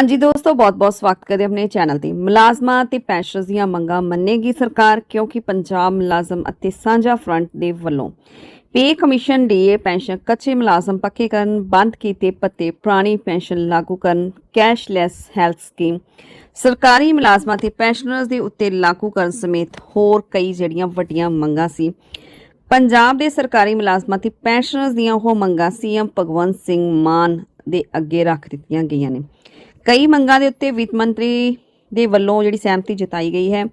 ਹਾਂਜੀ ਦੋਸਤੋ, ਬਹੁਤ-ਬਹੁਤ ਸਵਾਗਤ ਕਰਦੇ ਆਪਣੇ ਚੈਨਲ ਤੇ। ਮੁਲਾਜ਼ਮਾਂ ਤੇ ਪੈਨਸ਼ਨਰਜ਼ ਦੀਆਂ ਮੰਗਾਂ ਮੰਨੇਗੀ ਸਰਕਾਰ, ਕਿਉਂਕਿ ਪੰਜਾਬ ਮੁਲਾਜ਼ਮ ਅਤੇ ਸਾਂਝਾ ਫਰੰਟ ਦੇ ਵੱਲੋਂ ਪੇ ਕਮਿਸ਼ਨ ਡੀਏ ਪੈਨਸ਼ਨ ਕੱਚੇ ਮੁਲਾਜ਼ਮ ਪੱਕੇ ਕਰਨ, ਬੰਦ ਕੀਤੇ ਪੱਤੇ ਪੁਰਾਣੀ ਪੈਨਸ਼ਨ ਲਾਗੂ ਕਰਨ, ਕੈਸ਼ਲੈਸ ਹੈਲਥ ਸਕੀਮ, ਸਰਕਾਰੀ ਮੁਲਾਜ਼ਮਾਂ ਤੇ ਪੈਨਸ਼ਨਰਸ ਦੇ ਉੱਤੇ ਲਾਗੂ ਕਰਨ ਸਮੇਤ ਹੋਰ ਕਈ ਜਿਹੜੀਆਂ ਵੱਡੀਆਂ ਮੰਗਾਂ ਸੀ। ਪੰਜਾਬ ਦੇ ਸਰਕਾਰੀ ਮੁਲਾਜ਼ਮਾਂ ਤੇ ਪੈਨਸ਼ਨਰਸ ਦੀਆਂ ਉਹ ਮੰਗਾਂ ਸੀਐਮ ਭਗਵੰਤ ਸਿੰਘ ਮਾਨ ਦੇ ਅੱਗੇ ਰੱਖ ਦਿੱਤੀਆਂ ਗਈਆਂ ਨੇ। ਕਈ ਮੰਗਾਂ ਦੇ ਉੱਤੇ ਵਿੱਤ ਮੰਤਰੀ ਦੇ ਵੱਲੋਂ ਜਿਹੜੀ ਸਹਿਮਤੀ ਜਤਾਈ ਗਈ ਹੈ।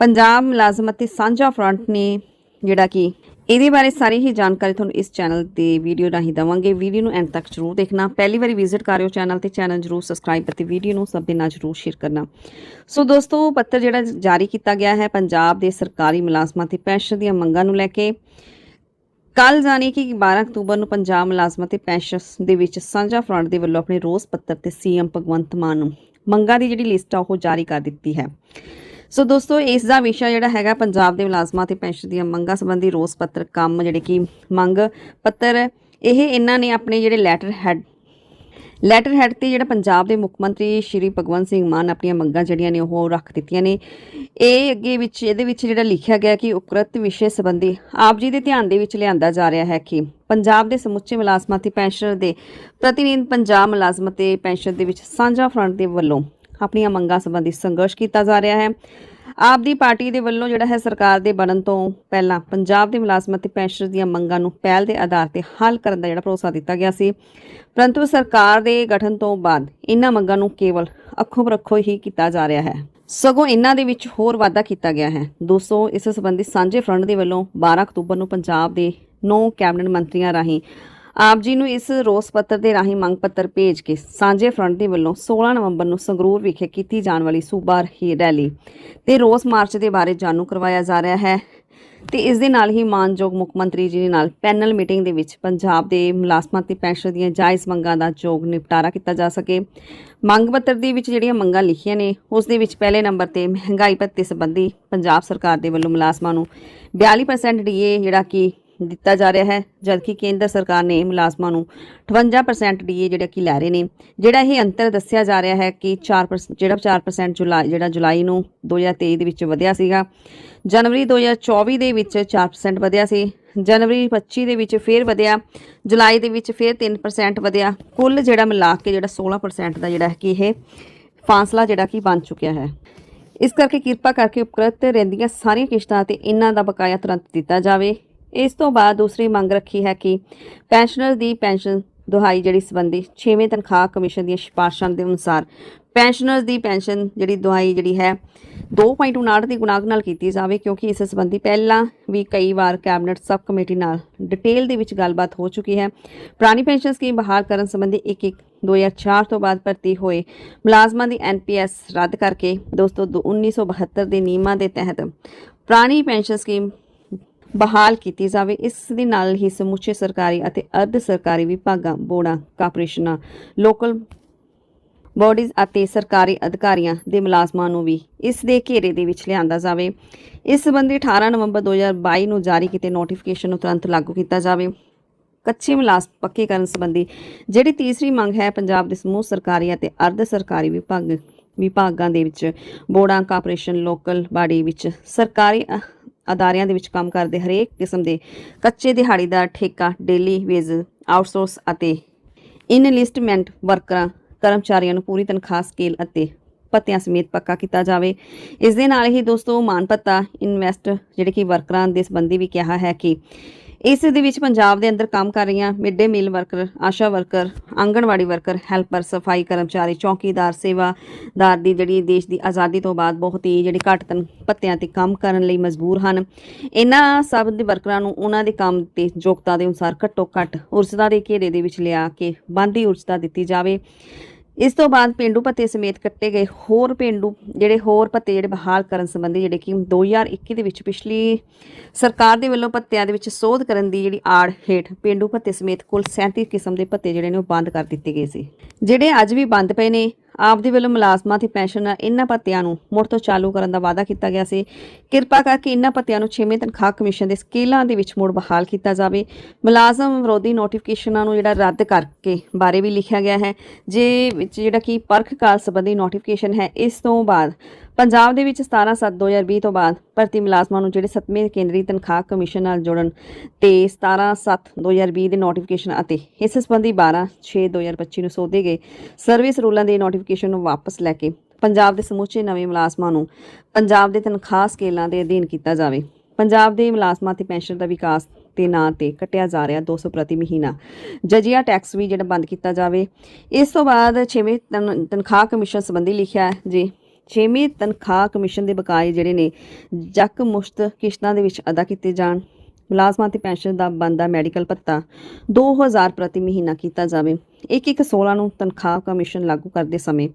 ਪੰਜਾਬ ਮੁਲਾਜ਼ਮ ਅਤੇ ਸਾਂਝਾ ਫਰੰਟ ਨੇ ਜਿਹੜਾ ਕਿ ਇਹਦੇ ਬਾਰੇ ਸਾਰੀ ਹੀ ਜਾਣਕਾਰੀ ਤੁਹਾਨੂੰ ਇਸ ਚੈਨਲ ਤੇ ਵੀਡੀਓ ਰਾਹੀਂ ਦਵਾਂਗੇ। ਵੀਡੀਓ ਨੂੰ ਐਂਡ ਤੱਕ ਜਰੂਰ ਦੇਖਣਾ। ਪਹਿਲੀ ਵਾਰੀ ਵਿਜ਼ਿਟ ਕਰਿਓ ਚੈਨਲ ਤੇ, ਚੈਨਲ ਜਰੂਰ ਸਬਸਕ੍ਰਾਈਬ ਅਤੇ ਵੀਡੀਓ ਨੂੰ ਸਭ ਦੇ ਨਾਲ ਜਰੂਰ ਸ਼ੇਅਰ ਕਰਨਾ। ਸੋ ਦੋਸਤੋ, ਪੱਤਰ ਜਿਹੜਾ ਜਾਰੀ ਕੀਤਾ ਗਿਆ ਹੈ, ਪੰਜਾਬ ਦੇ ਸਰਕਾਰੀ ਮੁਲਾਜ਼ਮਾਂ ਤੇ ਪੈਨਸ਼ਨ ਦੀਆਂ ਮੰਗਾਂ ਨੂੰ ਲੈ ਕੇ। ਕੱਲ ਜਾਣੀ ਕਿ 12 ਅਕਤੂਬਰ ਨੂੰ ਪੰਜਾਬ ਮੁਲਾਜ਼ਮਾਂ ਤੇ ਪੈਨਸ਼ਨਰਸ ਦੇ ਵਿੱਚ ਸਾਂਝਾ ਫਰੰਟ ਦੇ ਵੱਲੋਂ ਆਪਣੇ ਰੋਸ ਪੱਤਰ ਤੇ ਸੀਐਮ ਭਗਵੰਤ ਮਾਨ ਨੂੰ ਮੰਗਾਂ ਦੀ ਜਿਹੜੀ ਲਿਸਟ ਆ ਉਹ ਜਾਰੀ ਕਰ ਦਿੱਤੀ ਹੈ। ਸੋ ਦੋਸਤੋ, ਇਸ ਦਾ ਵਿਸ਼ਾ ਜਿਹੜਾ ਹੈਗਾ ਪੰਜਾਬ ਦੇ ਮੁਲਾਜ਼ਮਾਂ ਤੇ ਪੈਨਸ਼ਨ ਦੀਆਂ ਮੰਗਾਂ ਸੰਬੰਧੀ ਰੋਸ ਪੱਤਰ ਕੰਮ, ਜਿਹੜੇ ਕਿ ਮੰਗ ਪੱਤਰ, ਇਹ ਇਹਨਾਂ ਨੇ ਆਪਣੇ ਜਿਹੜੇ ਲੈਟਰ ਹੈਡ ਲੈਟਰ ਹੈਡ ਤੇ ਜਿਹੜਾ ਪੰਜਾਬ ਦੇ ਮੁੱਖ ਮੰਤਰੀ ਸ਼੍ਰੀ ਭਗਵੰਤ ਸਿੰਘ ਮਾਨ ਆਪਣੀਆਂ ਮੰਗਾਂ ਜਿਹੜੀਆਂ ਨੇ ਉਹ ਰੱਖ ਦਿੱਤੀਆਂ ਨੇ। ਇਹ ਅੱਗੇ ਵਿੱਚ, ਇਹਦੇ ਵਿੱਚ ਜਿਹੜਾ ਲਿਖਿਆ ਗਿਆ ਕਿ ਉਕਰਤ ਵਿਸ਼ੇ ਸੰਬੰਧੀ ਆਪ ਜੀ ਦੇ ਧਿਆਨ ਦੇ ਵਿੱਚ ਲਿਆਂਦਾ ਜਾ ਰਿਹਾ ਹੈ ਕਿ ਪੰਜਾਬ ਦੇ ਸਮੁੱਚੇ ਮੁਲਾਜ਼ਮਾਂ ਤੇ ਪੈਨਸ਼ਨਰ ਦੇ ਪ੍ਰਤੀਨਿਧ ਪੰਜਾਬ ਮੁਲਾਜ਼ਮ ਤੇ ਪੈਨਸ਼ਨ ਦੇ ਵਿੱਚ ਸਾਂਝਾ ਫਰੰਟ ਦੇ ਵੱਲੋਂ ਆਪਣੀਆਂ ਮੰਗਾਂ ਸੰਬੰਧੀ ਸੰਘਰਸ਼ ਕੀਤਾ ਜਾ ਰਿਹਾ ਹੈ। ਆਪ ਦੀ ਪਾਰਟੀ ਦੇ ਵੱਲੋਂ ਜਿਹੜਾ ਹੈ ਸਰਕਾਰ ਦੇ ਬਣਨ ਤੋਂ ਪਹਿਲਾਂ ਪੰਜਾਬ ਦੇ ਮੁਲਾਜ਼ਮਾਂ ਤੇ ਪੈਨਸ਼ਨਰ ਦੀਆਂ ਮੰਗਾਂ ਨੂੰ ਪਹਿਲ ਦੇ ਆਧਾਰ ਤੇ ਹੱਲ ਕਰਨ ਦਾ ਜਿਹੜਾ ਭਰੋਸਾ ਦਿੱਤਾ ਗਿਆ ਸੀ। ਪਰੰਤੂ ਸਰਕਾਰ ਦੇ ਗਠਨ ਤੋਂ ਬਾਅਦ ਇਹਨਾਂ ਮੰਗਾਂ ਨੂੰ ਕੇਵਲ ਅੱਖੋਂ ਪਰਖੋਂ ਹੀ ਕੀਤਾ ਜਾ ਰਿਹਾ ਹੈ। ਸਗੋਂ ਇਹਨਾਂ ਦੇ ਵਿੱਚ ਹੋਰ ਵਾਧਾ ਕੀਤਾ ਗਿਆ ਹੈ। ਦੋਸਤੋ, ਇਸ ਸੰਬੰਧੀ ਸਾਂਝੇ ਫਰੰਟ ਦੇ ਵੱਲੋਂ 12 ਅਕਤੂਬਰ ਨੂੰ ਪੰਜਾਬ ਦੇ 9 ਕੈਬਨਿਟ ਮੰਤਰੀਆਂ ਰਾਹੀਂ ਆਪ ਜੀ ਨੂੰ ਇਸ ਰੋਸ ਪੱਤਰ ਦੇ ਰਾਹੀਂ ਮੰਗ ਪੱਤਰ ਭੇਜ ਕੇ ਸਾਂਝੇ ਫਰੰਟ ਦੇ ਵੱਲੋਂ 16 ਨਵੰਬਰ ਨੂੰ ਸੰਗਰੂਰ ਵਿਖੇ ਕੀਤੀ ਜਾਣ ਵਾਲੀ ਸੂਬਾ ਹੀ ਰੈਲੀ ਤੇ ਰੋਸ ਮਾਰਚ ਦੇ ਬਾਰੇ ਜਾਣੂ ਕਰਵਾਇਆ ਜਾ ਰਿਹਾ ਹੈ ਤੇ ਇਸ ਦੇ ਨਾਲ ਹੀ ਮਾਨਯੋਗ ਮੁੱਖ ਮੰਤਰੀ ਜੀ ਦੇ ਨਾਲ ਪੈਨਲ ਮੀਟਿੰਗ ਦੇ ਵਿੱਚ ਪੰਜਾਬ ਦੇ ਮੁਲਾਜ਼ਮਾਂ ਤੇ ਪੈਨਸ਼ਨ ਦੀਆਂ ਜਾਇਜ਼ ਮੰਗਾਂ ਦਾ ਯੋਗ ਨਿਪਟਾਰਾ ਕੀਤਾ ਜਾ ਸਕੇ। ਮੰਗ ਪੱਤਰ ਦੇ ਵਿੱਚ ਜਿਹੜੀਆਂ ਮੰਗਾਂ ਲਿਖੀਆਂ ਨੇ, ਉਸ ਦੇ ਵਿੱਚ ਪਹਿਲੇ ਨੰਬਰ ਤੇ ਮਹਿੰਗਾਈ ਭੱਤੇ ਸੰਬੰਧੀ ਪੰਜਾਬ ਸਰਕਾਰ ਦੇ ਵੱਲੋਂ ਮੁਲਾਜ਼ਮਾਂ ਨੂੰ 42% ਡੀਏ ਜਿਹੜਾ ਕਿ ਦਿੱਤਾ ਜਾ ਰਿਹਾ ਹੈ, ਜਦਕਿ ਕੇਂਦਰ ਸਰਕਾਰ ਨੇ ਮੁਲਾਜ਼ਮਾਂ ਨੂੰ 58% ਡੀਏ ਜਿਹੜਾ ਕਿ ਲੈ ਰਹੇ ਨੇ। ਜਿਹੜਾ ਇਹ ਅੰਤਰ ਦੱਸਿਆ ਜਾ ਰਿਹਾ ਹੈ ਕਿ 4% ਜਿਹੜਾ 4% ਜੁਲਾਈ, ਜਿਹੜਾ ਜੁਲਾਈ ਨੂੰ 2023 ਦੇ ਵਿੱਚ ਵਧਿਆ ਸੀਗਾ, ਜਨਵਰੀ 2024 ਦੇ ਵਿੱਚ 4% ਵਧਿਆ ਸੀ, ਜਨਵਰੀ 25 ਦੇ ਵਿੱਚ ਫੇਰ ਵਧਿਆ, ਜੁਲਾਈ ਦੇ ਵਿੱਚ ਫੇਰ 3% ਵਧਿਆ। ਕੁੱਲ ਜਿਹੜਾ ਮਿਲਾ ਕੇ ਜਿਹੜਾ 16% ਦਾ ਜਿਹੜਾ ਹੈ ਕਿ ਇਹ ਫਾਸਲਾ ਜਿਹੜਾ ਕਿ ਬਣ ਚੁੱਕਿਆ ਹੈ। ਇਸ ਕਰਕੇ ਕਿਰਪਾ ਕਰਕੇ ਉਪਕ੍ਰਿਤ ਰਹਿੰਦੀਆਂ ਸਾਰੀਆਂ ਕਿਸ਼ਤਾਂ ਤੇ ਇਹਨਾਂ ਦਾ ਬਕਾਇਆ ਤੁਰੰਤ ਦਿੱਤਾ ਜਾਵੇ। ਇਸ ਤੋਂ ਬਾਅਦ ਦੂਸਰੀ ਮੰਗ ਰੱਖੀ ਹੈ ਕਿ ਪੈਨਸ਼ਨਰ ਦੀ ਪੈਨਸ਼ਨ ਦੁਹਾਈ ਜਿਹੜੀ ਸੰਬੰਧੀ 6ਵੇਂ ਤਨਖਾਹ ਕਮਿਸ਼ਨ ਦੀਆਂ ਸਿਫਾਰਸ਼ਾਂ ਦੇ ਅਨੁਸਾਰ ਪੈਨਸ਼ਨਰਜ਼ ਦੀ ਪੈਨਸ਼ਨ ਜਿਹੜੀ ਦੁਹਾਈ ਜਿਹੜੀ ਹੈ 2.59 ਦੀ ਗੁਣਾਗ ਨਾਲ ਕੀਤੀ ਜਾਵੇ, ਕਿਉਂਕਿ ਇਸ ਸੰਬੰਧੀ ਪਹਿਲਾਂ ਵੀ ਕਈ ਵਾਰ ਕੈਬਨਿਟ ਸਬ ਕਮੇਟੀ ਨਾਲ ਡਿਟੇਲ ਦੇ ਵਿੱਚ ਗੱਲਬਾਤ ਹੋ ਚੁੱਕੀ ਹੈ। ਪੁਰਾਣੀ ਪੈਨਸ਼ਨ ਸਕੀਮ ਬਹਾਲ ਕਰਨ ਸੰਬੰਧੀ 1 2004 ਤੋਂ ਬਾਅਦ ਭਰਤੀ ਹੋਏ ਮੁਲਾਜ਼ਮਾਂ ਦੀ ਐਨਪੀਐਸ ਰੱਦ ਕਰਕੇ ਦੋਸਤੋ, ਦੋ- 1972 ਦੇ ਨਿਯਮਾਂ ਦੇ ਤਹਿਤ ਪੁਰਾਣੀ ਪੈਨਸ਼ਨ ਸਕੀਮ ਬਹਾਲ ਕੀਤੀ ਜਾਵੇ, ਇਸ ਦੇ ਨਾਲ ਹੀ ਸਮੁੱਚੇ ਸਰਕਾਰੀ ਅਤੇ ਅਰਧ ਸਰਕਾਰੀ ਵਿਭਾਗਾਂ, ਬੋਰਡਾਂ, ਕਾਰਪੋਰੇਸ਼ਨਾਂ, ਲੋਕਲ ਬਾਡੀਜ਼ ਅਤੇ ਸਰਕਾਰੀ ਅਧਿਕਾਰੀਆਂ ਦੇ ਮੁਲਾਜ਼ਮਾਂ ਨੂੰ ਵੀ ਇਸ ਦੇ ਘੇਰੇ ਦੇ ਵਿੱਚ ਲਿਆਂਦਾ ਜਾਵੇ। ਇਸ ਸੰਬੰਧੀ 18 ਨਵੰਬਰ 2022 ਨੂੰ ਜਾਰੀ ਕੀਤੇ ਨੋਟੀਫਿਕੇਸ਼ਨ ਨੂੰ ਤੁਰੰਤ ਲਾਗੂ ਕੀਤਾ ਜਾਵੇ। ਕੱਚੇ ਮੁਲਾਜ਼ਮ ਪੱਕੇ ਕਰਨ ਸੰਬੰਧੀ ਜਿਹੜੀ ਤੀਸਰੀ ਮੰਗ ਹੈ, ਪੰਜਾਬ ਦੇ ਸਮੂਹ ਸਰਕਾਰੀ ਅਤੇ ਅਰਧ ਸਰਕਾਰੀ ਵਿਭਾਗ ਵਿਭਾਗਾਂ ਦੇ ਵਿੱਚ ਬੋਰਡਾਂ, ਕਾਰਪੋਰੇਸ਼ਨ, ਲੋਕਲ ਬਾਡੀ ਵਿੱਚ ਸਰਕਾਰੀ ਅਦਾਰਿਆਂ ਦੇ ਵਿੱਚ ਕੰਮ ਕਰਦੇ ਹਰੇਕ ਕਿਸਮ ਦੇ ਕੱਚੇ ਦਿਹਾੜੀਦਾਰ ਠੇਕਾ, ਡੇਲੀ ਵੇਜ, ਆਊਟਸੋਰਸ ਅਤੇ ਇਨਲਿਸਟਮੈਂਟ ਵਰਕਰਾਂ, ਕਰਮਚਾਰੀਆਂ ਨੂੰ ਪੂਰੀ ਤਨਖਾਹ ਸਕੇਲ ਅਤੇ ਭੱਤਿਆਂ ਸਮੇਤ ਪੱਕਾ ਕੀਤਾ ਜਾਵੇ। ਇਸ ਦੇ ਨਾਲ ਹੀ ਦੋਸਤੋ ਮਾਨ ਭੱਤਾ ਇਨਵੈਸਟ ਜਿਹੜੇ ਕਿ ਵਰਕਰਾਂ ਦੇ ਸੰਬੰਧੀ ਵੀ ਕਿਹਾ ਹੈ ਕਿ ਇਸ ਦੇ ਵਿੱਚ ਪੰਜਾਬ ਦੇ ਅੰਦਰ ਕੰਮ ਕਰ ਰਹੀਆਂ mid day meal worker, Asha worker, anganwadi worker, helper, ਸਫ਼ਾਈ ਕਰਮਚਾਰੀ, ਚੌਕੀਦਾਰ, ਸੇਵਾਦਾਰ ਦੀ ਜਿਹੜੀ ਦੇਸ਼ ਦੀ ਆਜ਼ਾਦੀ ਤੋਂ ਬਾਅਦ ਬਹੁਤ ਹੀ ਜਿਹੜੀ ਘੱਟ ਤਨ ਭੱਤਿਆਂ ਤੇ ਕੰਮ ਕਰਨ ਲਈ ਮਜਬੂਰ ਹਨ। ਇਹਨਾਂ ਸਭ ਦੇ ਵਰਕਰਾਂ ਨੂੰ ਉਹਨਾਂ ਦੇ ਕੰਮ ਤੇ ਯੋਗਤਾ ਦੇ ਅਨੁਸਾਰ ਘੱਟੋ ਘੱਟ ਉਰਸਦਾ ਦੇ ਘੇਰੇ ਦੇ ਵਿੱਚ ਲਿਆ ਕੇ ਬੰਦੀ ਉਰਸਦਾ ਦਿੱਤੀ ਜਾਵੇ। ਇਸ ਤੋਂ ਬਾਅਦ ਪਿੰਡੂ ਭੱਤੇ ਸਮੇਤ ਕੱਟੇ ਗਏ ਹੋਰ ਪਿੰਡੂ ਜਿਹੜੇ ਹੋਰ ਭੱਤੇ ਜਿਹੜੇ ਬਹਾਲ ਕਰਨ ਸੰਬੰਧੀ ਜਿਹੜੇ ਕਿ 2021 ਦੇ ਵਿੱਚ ਪਿਛਲੀ ਸਰਕਾਰ ਦੇ ਵੱਲੋਂ ਭੱਤਿਆਂ ਦੇ ਵਿੱਚ ਸੋਧ ਕਰਨ ਦੀ ਜਿਹੜੀ ਆੜ ਹੇਠ ਪਿੰਡੂ ਭੱਤੇ ਸਮੇਤ ਕੁੱਲ 37 ਕਿਸਮ ਦੇ ਭੱਤੇ ਜਿਹੜੇ ਨੇ ਉਹ ਬੰਦ ਕਰ ਦਿੱਤੇ ਗਏ ਸੀ। ਜਿਹੜੇ ਅੱਜ ਵੀ ਬੰਦ ਪਏ ਨੇ ਆਪ ਦੇ ਵੱਲੋਂ ਮੁਲਾਜ਼ਮਾਂ ਤੇ ਪੈਨਸ਼ਨ ਇਹਨਾਂ ਭੱਤਿਆਂ ਨੂੰ ਮੁੜ ਤੋਂ ਚਾਲੂ ਕਰਨ ਦਾ ਵਾਅਦਾ ਕੀਤਾ ਗਿਆ ਸੀ। ਕਿਰਪਾ ਕਰਕੇ ਇਹਨਾਂ ਭੱਤਿਆਂ ਨੂੰ 6ਵੇਂ ਤਨਖਾਹ ਕਮਿਸ਼ਨ ਦੇ ਸਕੇਲਾਂ ਦੇ ਵਿੱਚ ਮੁੜ ਬਹਾਲ ਕੀਤਾ ਜਾਵੇ। ਮੁਲਾਜ਼ਮ ਵਿਰੋਧੀ ਨੋਟੀਫਿਕੇਸ਼ਨਾਂ ਨੂੰ ਜਿਹੜਾ ਰੱਦ ਕਰਕੇ ਬਾਰੇ ਵੀ ਲਿਖਿਆ ਗਿਆ ਹੈ। ਜੇ ਵਿੱਚ ਜਿਹੜਾ ਕਿ ਪਰਖ ਕਾਲ ਸੰਬੰਧੀ ਨੋਟੀਫਿਕੇਸ਼ਨ ਹੈ, ਇਸ ਤੋਂ ਬਾਅਦ ਪੰਜਾਬ ਦੇ ਵਿੱਚ 17/7/2020 ਤੋਂ ਬਾਅਦ ਭਰਤੀ ਮੁਲਾਜ਼ਮਾਂ ਨੂੰ ਜਿਹੜੇ 7ਵੇਂ ਕੇਂਦਰੀ ਤਨਖਾਹ ਕਮਿਸ਼ਨ ਨਾਲ ਜੋੜਨ ਤੇ 17/7/2020 ਦੇ ਨੋਟੀਫਿਕੇਸ਼ਨ ਅਤੇ ਇਸ ਸੰਬੰਧੀ 12/6/2025 ਨੂੰ ਸੋਧੇ ਗਏ ਸਰਵਿਸ ਰੂਲਾਂ ਦੇ ਨੋਟੀਫਿਕੇਸ਼ਨ ਨੂੰ ਵਾਪਸ ਲੈ ਕੇ ਪੰਜਾਬ ਦੇ ਸਮੁੱਚੇ ਨਵੇਂ ਮੁਲਾਜ਼ਮਾਂ ਨੂੰ ਪੰਜਾਬ ਦੇ ਤਨਖਾਹ ਸਕੇਲਾਂ ਦੇ ਅਧੀਨ ਕੀਤਾ ਜਾਵੇ। ਪੰਜਾਬ ਦੇ ਮੁਲਾਜ਼ਮਾਂ ਤੇ ਪੈਨਸ਼ਨ ਦਾ ਵਿਕਾਸ ਦੇ ਨਾਂ ਤੇ ਕਟਿਆ ਜਾ ਰਿਹਾ 200 ਪ੍ਰਤੀ ਮਹੀਨਾ। ਜਜੀਆ ਟੈਕਸ ਵੀ ਜਿਹੜਾ ਬੰਦ ਕੀਤਾ ਜਾਵੇ। ਇਸ ਤੋਂ ਬਾਅਦ 6ਵੇਂ ਤਨ- ਤਨਖਾਹ ਕਮਿਸ਼ਨ ਸੰਬੰਧੀ ਲਿਖਿਆ ਹੈ, ਜੀ। 6ਵੇਂ ਤਨਖਾਹ ਕਮਿਸ਼ਨ ਦੇ ਬਕਾਏ ਜਿਹੜੇ ਨੇ, ਜੱਕ ਮੁਸ਼ਤ ਕਿਸ਼ਤਾਂ ਦੇ ਵਿੱਚ ਅਦਾ ਕੀਤੇ ਜਾਣ। ਮੁਲਾਜ਼ਮਾਂ ਤੇ ਪੈਨਸ਼ਨ ਦਾ ਬੰਦਾ ਮੈਡੀਕਲ ਭੱਤਾ 2000 ਪ੍ਰਤੀ ਮਹੀਨਾ ਕੀਤਾ ਜਾਵੇ। ਇੱਕ ਇੱਕ 16 ਨੂੰ ਤਨਖਾਹ ਕਮਿਸ਼ਨ ਲਾਗੂ ਕਰਦੇ ਸਮੇਂ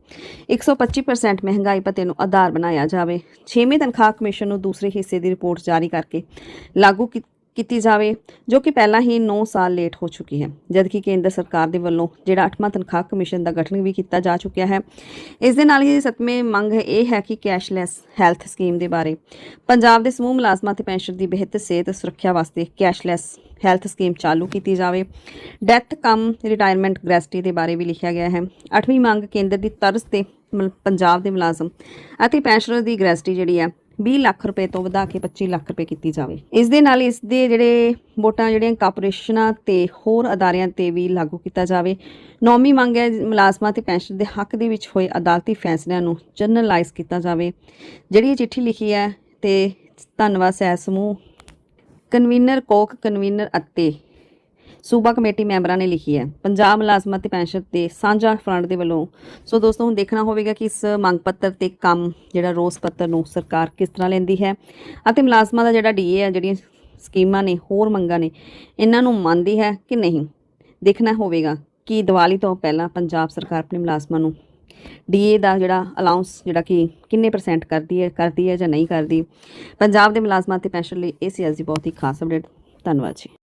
125% ਮਹਿੰਗਾਈ ਭੱਤੇ ਨੂੰ ਆਧਾਰ ਬਣਾਇਆ ਜਾਵੇ। 6ਵੇਂ ਤਨਖਾਹ ਕਮਿਸ਼ਨ ਨੂੰ ਦੂਸਰੇ ਹਿੱਸੇ ਦੀ ਰਿਪੋਰਟ ਜਾਰੀ ਕਰਕੇ ਲਾਗੂ ਕੀ- ਕੀਤੀ ਜਾਵੇ, ਜੋ ਕਿ ਪਹਿਲਾਂ ਹੀ 9 ਸਾਲ ਲੇਟ ਹੋ ਚੁੱਕੀ ਹੈ। ਜਦਕਿ ਕੇਂਦਰ ਸਰਕਾਰ ਦੇ ਵੱਲੋਂ ਜਿਹੜਾ 8ਵਾਂ ਤਨਖਾਹ ਕਮਿਸ਼ਨ ਦਾ ਗਠਨ ਵੀ ਕੀਤਾ ਜਾ ਚੁੱਕਿਆ ਹੈ, ਇਸ ਦੇ ਨਾਲ ਹੀ ਸੱਤਵੇਂ ਮੰਗ ਇਹ ਹੈ ਕਿ ਕੈਸ਼ਲੈਸ ਹੈਲਥ ਸਕੀਮ ਦੇ ਬਾਰੇ। ਪੰਜਾਬ ਦੇ ਸਮੂਹ ਮੁਲਾਜ਼ਮਾਂ ਤੇ ਪੈਨਸ਼ਨ ਦੀ ਬਿਹਤਰ ਸਿਹਤ ਸੁਰੱਖਿਆ ਵਾਸਤੇ ਕੈਸ਼ਲੈਸ ਹੈਲਥ ਸਕੀਮ ਚਾਲੂ ਕੀਤੀ ਜਾਵੇ। ਡੈਥ ਕਮ ਰਿਟਾਇਰਮੈਂਟ ਗ੍ਰੈਸਟੀ ਦੇ ਬਾਰੇ ਵੀ ਲਿਖਿਆ ਗਿਆ ਹੈ। ਅੱਠਵੀਂ ਮੰਗ ਕੇਂਦਰ ਦੀ ਤਰਜ਼ ਤੇ ਮਲ- ਪੰਜਾਬ ਦੇ ਮੁਲਾਜ਼ਮ ਅਤੇ ਪੈਨਸ਼ਨਰ ਦੀ ਗ੍ਰੈਸਟੀ ਜਿਹੜੀ ਹੈ 20 ਲੱਖ ਰੁਪਏ ਤੋਂ ਵਧਾ ਕੇ 25 ਲੱਖ ਰੁਪਏ ਕੀਤੀ ਜਾਵੇ। ਇਸ ਦੇ ਨਾਲ ਇਸ ਦੇ ਜਿਹੜੇ ਵੋਟਾਂ ਜਿਹੜੀਆਂ ਕਾਰਪੋਰੇਸ਼ਨਾਂ ਤੇ ਹੋਰ ਅਦਾਰਿਆਂ ਤੇ ਵੀ ਲਾਗੂ ਕੀਤਾ ਜਾਵੇ। ਨੌਵੀਂ ਮੰਗ ਹੈ ਮੁਲਾਜ਼ਮਾਂ ਤੇ ਪੈਨਸ਼ਨ ਦੇ ਹੱਕ ਦੇ ਵਿੱਚ ਹੋਏ ਅਦਾਲਤੀ ਫੈਸਲਿਆਂ ਨੂੰ ਜਨਰਲਾਈਜ਼ ਕੀਤਾ ਜਾਵੇ। ਜਿਹੜੀ ਇਹ ਚਿੱਠੀ ਲਿਖੀ ਹੈ ਤੇ ਧੰਨਵਾਦ ਸਹਿ ਸਮੂਹ। ਕਨਵੀਨਰ ਕੋਕ ਕਨਵੀਨਰ ਅਤੇ ਸੂਬਾ ਕਮੇਟੀ ਮੈਂਬਰਾਂ ਨੇ ਲਿਖੀ ਹੈ। ਪੰਜਾਬ ਮੁਲਾਜ਼ਮਾਂ ਤੇ ਪੈਨਸ਼ਨ ਤੇ ਸਾਂਝਾ ਫਰੰਟ ਦੇ ਵੱਲੋਂ। ਸੋ ਦੋਸਤੋ, ਹੁਣ ਦੇਖਣਾ ਹੋਵੇਗਾ ਕਿ ਇਸ ਮੰਗ ਪੱਤਰ ਤੇ ਕੰਮ ਜਿਹੜਾ ਰੋਸ ਪੱਤਰ ਨੂੰ ਸਰਕਾਰ ਕਿਸ ਤਰ੍ਹਾਂ ਲੈਂਦੀ ਹੈ ਅਤੇ ਮੁਲਾਜ਼ਮਾਂ ਦਾ ਜਿਹੜਾ ਡੀਏ ਹੈ, ਜਿਹੜੀਆਂ ਸਕੀਮਾਂ ਨੇ, ਹੋਰ ਮੰਗਾਂ ਨੇ, ਇਹਨਾਂ ਨੂੰ ਮੰਨਦੀ ਹੈ ਕਿ ਨਹੀਂ? ਦੇਖਣਾ ਹੋਵੇਗਾ ਕਿ ਦੀਵਾਲੀ ਤੋਂ ਪਹਿਲਾਂ ਪੰਜਾਬ ਸਰਕਾਰ ਆਪਣੇ ਮੁਲਾਜ਼ਮਾਂ ਨੂੰ ਡੀਏ ਦਾ ਜਿਹੜਾ ਅਲਾਉਂਸ ਜਿਹੜਾ ਕਿ ਕਿੰਨੇ ਪਰਸੈਂਟ ਕਰਦੀ ਹੈ ਕਰਦੀ ਹੈ ਜਾਂ ਨਹੀਂ ਕਰਦੀ। ਪੰਜਾਬ ਦੇ ਮੁਲਾਜ਼ਮਾਂ ਤੇ ਪੈਨਸ਼ਨ ਲਈ ਇਹ ਸੀ ਅੱਜ ਦੀ ਬਹੁਤ ਹੀ ਖਾਸ ਅਪਡੇਟ ਧੰਨਵਾਦ ਜੀ।